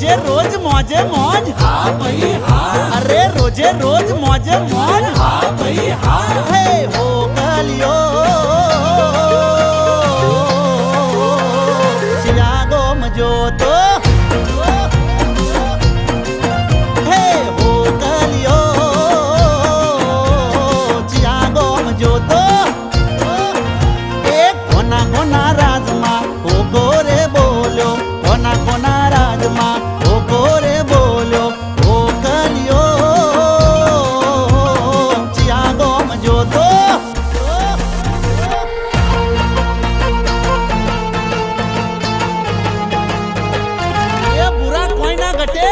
रोज़े रोज मौजे मौज। हाँ भाई हाँ अरे रोज़े रोज मौजे मौज। हाँ भाई हाँ हे हो गलियो शिलागो तो। तो। एक कोना कोना राजमा गोरे बो। ಕಟ್ಟೆ